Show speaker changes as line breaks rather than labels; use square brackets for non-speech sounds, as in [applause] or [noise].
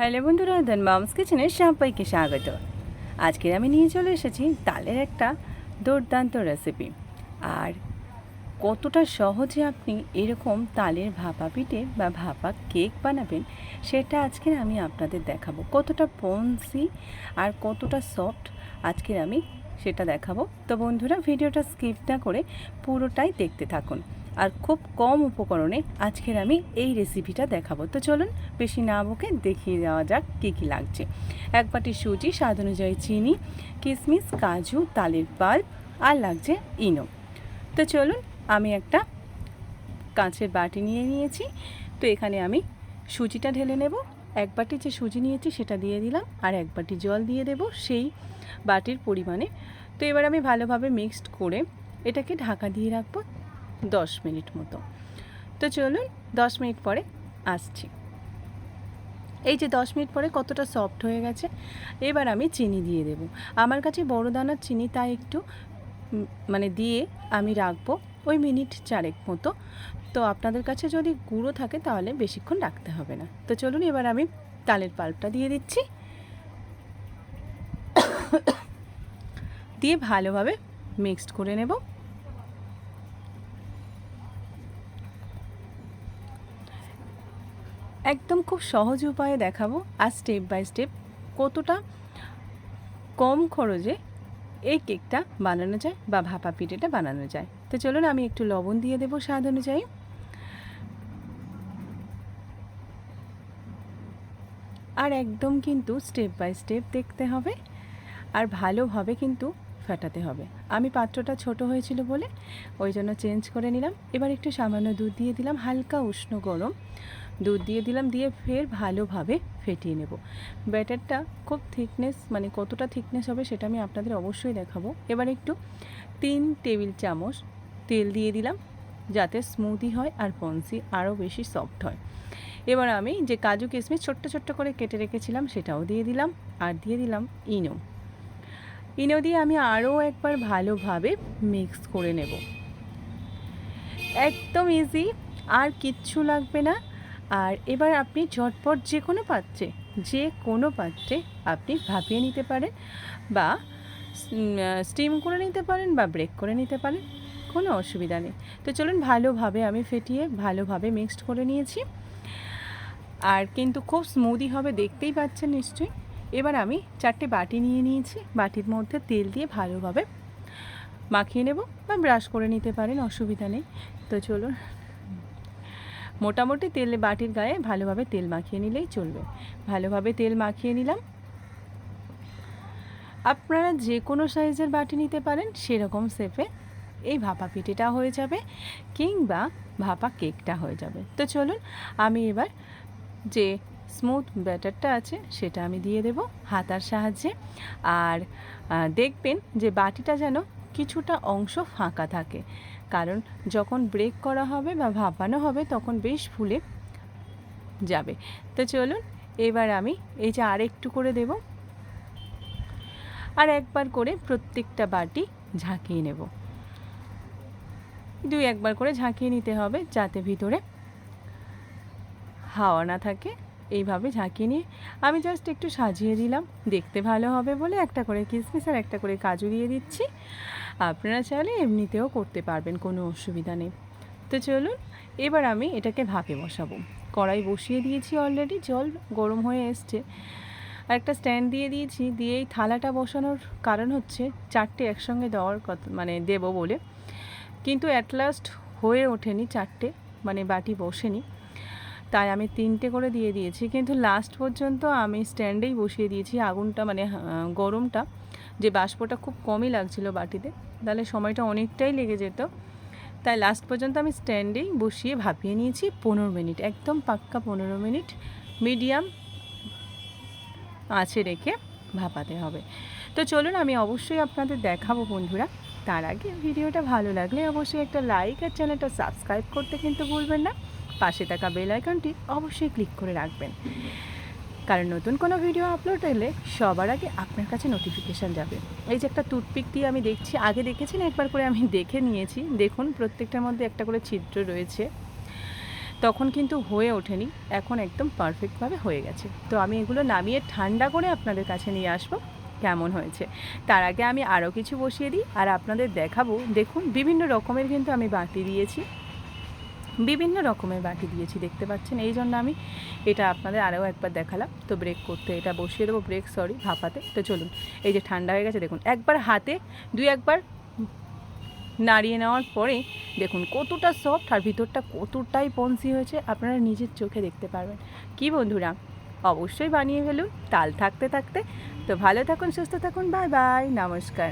Hello বন্ধুরা দেন mum's কিচেনে সবাইকে স্বাগত। আজকের আমি নিয়ে চলে এসেছি তালের একটা দুর্দান্ত রেসিপি আর কতটা সহজে আপনি এরকম তালের ভাপা পিঠে বা ভাপা কেক বানাবেন, সেটা আজকের আমি আপনাদের দেখাবো। কতটা পন্সি আর কতটা সফট আজকের আমি সেটা দেখাবো। তো বন্ধুরা, ভিডিওটা স্কিপ না করে পুরোটাই দেখতে থাকুন। আর খুব কম উপকরণে আজকের আমি এই রেসিপিটা দেখাবো। তো চলুন বেশি না বকে দেখিয়ে দেওয়া যাক কী কী লাগছে। এক বাটি সুজি, স্বাদ অনুযায়ী চিনি কিশমিশ কাজু, তালের পাল্প আর লাগছে ইনো। তো চলুন আমি একটা কাঁচের বাটি নিয়ে নিয়েছি। তো এখানে আমি সুজিটা ঢেলে নেব। এক বাটি যে সুজি নিয়েছি সেটা দিয়ে দিলাম আর এক বাটি জল দিয়ে দেব সেই বাটির পরিমাণে। তো এবার আমি ভালোভাবে মিক্সড করে এটাকে ঢাকা দিয়ে রাখব। দশ মিনিট মতো। তো চলুন দশ মিনিট পরে আসছি। এই যে দশ মিনিট পরে কতটা সফট হয়ে গেছে, এবার আমি চিনি দিয়ে দেব। আমার কাছে বড় দানার চিনি তাই একটু মানে দিয়ে আমি রাখব ওই মিনিট চারেক মতো। তো আপনাদের কাছে যদি গুঁড়ো থাকে তাহলে বেশিক্ষণ রাখতে হবে না। তো চলুন এবার আমি তালের পাল্পটা দিয়ে দিচ্ছি। [coughs] দিয়ে ভালোভাবে মিক্সড করে নেব। একদম খুব সহজ উপায়ে দেখাবো আর স্টেপ বাই স্টেপ কতটা কম খরচে এই কেকটা বানানো যায় বা ভাপা পিঠেটা বানানো যায়। তো চলুন আমি একটু লবণ দিয়ে দেবো স্বাদ অনুযায়ী। আর একদম কিন্তু স্টেপ বাই স্টেপ দেখতে হবে আর ভালোভাবে কিন্তু ফাটাতে হবে। আমি পাত্রটা ছোট হয়েছিল বলে ওই জন্য চেঞ্জ করে নিলাম। এবার একটু সামান্য দুধ দিয়ে দিলাম, হালকা উষ্ণ গরম। দুধ দিয়ে দিলাম, দিয়ে ফের ভালোভাবে ফেটিয়ে নেব। ব্যাটারটা খুব থিকনেস মানে কতটা থিকনেস হবে সেটা আমি আপনাদের অবশ্যই দেখাবো। এবার একটু তিন টেবিল চামচ তেল দিয়ে দিলাম, যাতে স্মুদি হয় আর পন্সি আরও বেশি সফট হয়। এবার আমি যে কাজু কিশমিশ ছোট্ট ছোট্ট করে কেটে রেখেছিলাম সেটাও দিয়ে দিলাম, আর দিয়ে দিলাম ইনো। ইনো দিয়ে আমি আরও একবার ভালোভাবে মিক্স করে নেব। একদম ইজি আর কিচ্ছু লাগবে না। আর এবার আপনি ঝটপট যে কোনো পাত্রে, যে কোনো পাত্রে আপনি ভাপিয়ে নিতে পারেন বা স্টিম করে নিতে পারেন বা ব্রেক করে নিতে পারেন, কোনো অসুবিধা নেই। তো চলুন ভালোভাবে আমি ফেটিয়ে ভালোভাবে মিক্সড করে নিয়েছি। আর কিন্তু খুব স্মুদি হবে, দেখতেই পাচ্ছেন নিশ্চয়ই। এবার আমি চারটে বাটি নিয়ে নিয়েছি, বাটির মধ্যে তেল দিয়ে ভালোভাবে মাখিয়ে নেব বা ব্রাশ করে নিতে পারেন, অসুবিধা নেই। তো চলুন মোটামুটি তেল বাটির গায়ে ভালোভাবে তেল মাখিয়ে নিলেই চলবে। ভালোভাবে তেল মাখিয়ে নিলাম। আপনারা যে কোনো সাইজের বাটি নিতে পারেন সেরকম শেপে। এই ভাপা পিঠেটা হয়ে যাবে কিংবা ভাপা কেকটা হয়ে যাবে। তো চলুন আমি এবার যে স্মুথ ব্যাটারটা আছে সেটা আমি দিয়ে দেব হাতার সাহায্যে। আর দেখবেন যে বাটিটা যেন কিছুটা অংশ ফাঁকা থাকে। কারণ যখন ব্রেক করা হবে বা ভাপানো হবে, তখন বেশ ফুলে যাবে। তো চলুন, এবার আমি এই যে আর একটু করে দেব। আর একবার করে প্রত্যেকটা বাটি ঝাঁকিয়ে নেব। দুই একবার করে ঝাঁকিয়ে নিতে হবে যাতে ভিতরে হাওয়া না থাকে। এইভাবে ঝাঁকিয়ে নিয়ে আমি জাস্ট একটু সাজিয়ে দিলাম। দেখতে ভালো হবে বলে একটা করে কিসমিস আর একটা করে কাজু দিয়ে দিচ্ছি। আপনারা চাইলে এমনিতেও করতে পারবেন, কোনো অসুবিধা নেই। তো চলুন, এবার আমি এটাকে ভাপে বসাবো। কড়াই বসিয়ে দিয়েছি অলরেডি জল গরম হয়ে এসছে। আর একটা স্ট্যান্ড দিয়ে দিয়েছি দিয়ে এই থালাটা বসানোর কারণ হচ্ছে চারটে একসঙ্গে দেওয়ার কথা মানে দেবো বলে। কিন্তু অ্যাট লাস্ট হয়ে ওঠেনি চারটে মানে বাটি বসেনি। তাই আমি তিনটে করে দিয়ে দিয়েছি। কিন্তু লাস্ট পর্যন্ত আমি স্ট্যান্ডেই বসিয়ে দিয়েছি আগুনটা মানে গরমটা। যে বাষ্পটা খুব কমই লাগছিল বাটিতে, তাহলে সময়টা অনেকটাই লেগে যেত। তাই লাস্ট পর্যন্ত আমি স্ট্যান্ডেই বসিয়ে ভাপিয়ে নিয়েছি পনেরো মিনিট, একদম পাক্কা পনেরো মিনিট। মিডিয়াম আঁচে রেখে ভাপাতে হবে। তো চলুন আমি অবশ্যই আপনাদের দেখাবো বন্ধুরা। তার আগে ভিডিওটা ভালো লাগলে অবশ্যই একটা লাইক আর চ্যানেলটা সাবস্ক্রাইব করতে কিন্তু ভুলবেন না। পাশে থাকা বেল আইকনটি অবশ্যই ক্লিক করে রাখবেন। কারণ নতুন কোনো ভিডিও আপলোড হলে সবার আগে আপনার কাছে নোটিফিকেশান যাবে। এই যে একটা টুথপিক দিয়ে আমি দেখছি, আগে দেখেছেন? একবার করে আমি দেখে নিয়েছি। দেখুন, প্রত্যেকটার মধ্যে একটা করে ছিদ্র রয়েছে। তখন কিন্তু হয়ে ওঠেনি। এখন একদম পারফেক্টভাবে হয়ে গেছে। তো আমি এগুলো নামিয়ে ঠান্ডা করে আপনাদের কাছে নিয়ে আসব, কেমন হয়েছে। তার আগে আমি আরও কিছু বসিয়ে দিই, আর আপনাদের দেখাবো। দেখুন, বিভিন্ন রকমের কিন্তু আমি বাতি দিয়েছি। বিভিন্ন রকমের বাটি দিয়েছি, দেখতে পাচ্ছেন? এই জন্য আমি এটা আপনাদের আরও একবার দেখালাম। তো ব্রেক করতে এটা বসিয়ে দেবো ব্রেক সরি ভাপাতে। তো চলুন, এই যে ঠান্ডা হয়ে গেছে, দেখুন, একবার হাতে, দুই একবার নাড়িয়ে নেওয়ার পরে দেখুন কতটা সফট আর ভিতরটা কতটাই পন্সি হয়েছে, আপনারা নিজের চোখে দেখতে পারবেন। কি বন্ধুরা, অবশ্যই বানিয়ে ফেলুন, তাল থাকতে থাকতে। তো ভালো থাকুন, সুস্থ থাকুন বাই বাই নমস্কার।